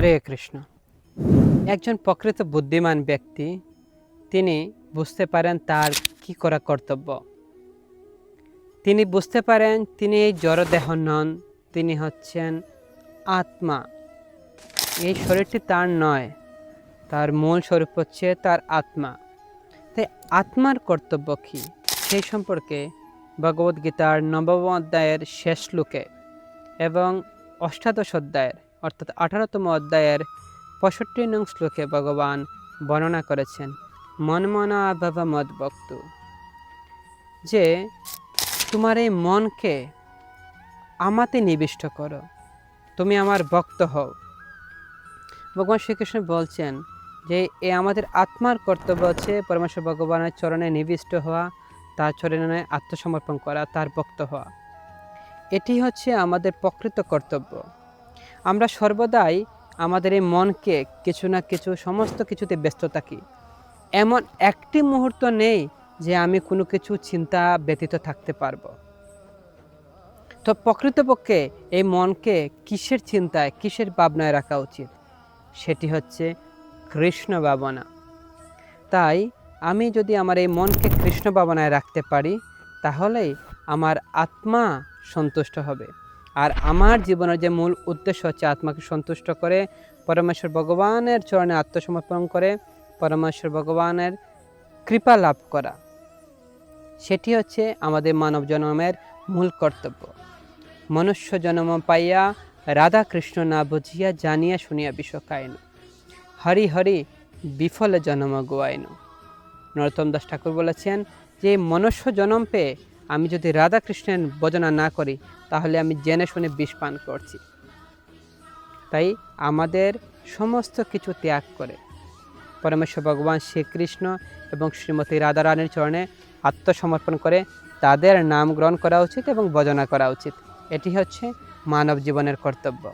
হরে কৃষ্ণ। একজন প্রকৃত বুদ্ধিমান ব্যক্তি, তিনি বুঝতে পারেন তার কি করা কর্তব্য। তিনি বুঝতে পারেন তিনি এই জড়দেহ নন, তিনি হচ্ছেন আত্মা। এই শরীরটি তার নয়, তার মূল স্বরূপ হচ্ছে তার আত্মা। তাই আত্মার কর্তব্য কী সেই সম্পর্কে ভগবদ্গীতার নবম অধ্যায়ের শেষ লোকে এবং অষ্টাদশ অধ্যায়ের অর্থাৎ আঠারোতম অধ্যায়ের পঁয়ষট্টি নং শ্লোকে ভগবান বর্ণনা করেছেন, মনমনা বাবা মদ বক্ত যে, তোমার এই মনকে আমাতে নিবিষ্ট করো, তুমি আমার ভক্ত হও। ভগবান শ্রীকৃষ্ণ বলছেন যে, এ আমাদের আত্মার কর্তব্য হচ্ছে পরমেশ্বর ভগবানের চরণে নিবিষ্ট হওয়া, তার চরণে আত্মসমর্পণ করা, তার ভক্ত হওয়া। এটি হচ্ছে আমাদের প্রকৃত কর্তব্য। আমরা সর্বদাই আমাদের এই মনকে কিছু না কিছু, সমস্ত কিছুতে ব্যস্ত থাকি। এমন একটি মুহূর্ত নেই যে আমি কোনো কিছু চিন্তা ব্যতীত থাকতে পারব। তো প্রকৃতপক্ষে এই মনকে কিসের চিন্তায়, কিসের ভাবনায় রাখা উচিত? সেটি হচ্ছে কৃষ্ণ ভাবনা। তাই আমি যদি আমার এই মনকে কৃষ্ণ ভাবনায় রাখতে পারি, তাহলেই আমার আত্মা সন্তুষ্ট হবে। আর আমার জীবনের যে মূল উদ্দেশ্য হচ্ছে আত্মাকে সন্তুষ্ট করে, পরমেশ্বর ভগবানের চরণে আত্মসমর্পণ করে, পরমেশ্বর ভগবানের কৃপা লাভ করা। সেটি হচ্ছে আমাদের মানব জন্মের মূল কর্তব্য। মনুষ্য জন্ম পাইয়া রাধা কৃষ্ণ না বুঝিয়া জানিয়া শুনিয়া বিষ খাইন হরি হরি বিফলে জন্ম গোয়াইন। নরোত্তম দাস ঠাকুর বলেছেন যে, মনুষ্য জন্ম পেয়ে আমি যদি রাধা কৃষ্ণের ভজনা না করি, তাহলে আমি জেনে শুনে বিষ পান করছি। তাই আমাদের সমস্ত কিছু ত্যাগ করে, পরমেশ্বর ভগবান শ্রীকৃষ্ণ এবং শ্রীমতী রাধারানীর চরণে আত্মসমর্পণ করে তাদের নাম গ্রহণ করা উচিত এবং ভজনা করা উচিত। এটি হচ্ছে মানব জীবনের কর্তব্য।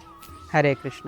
হরে কৃষ্ণ।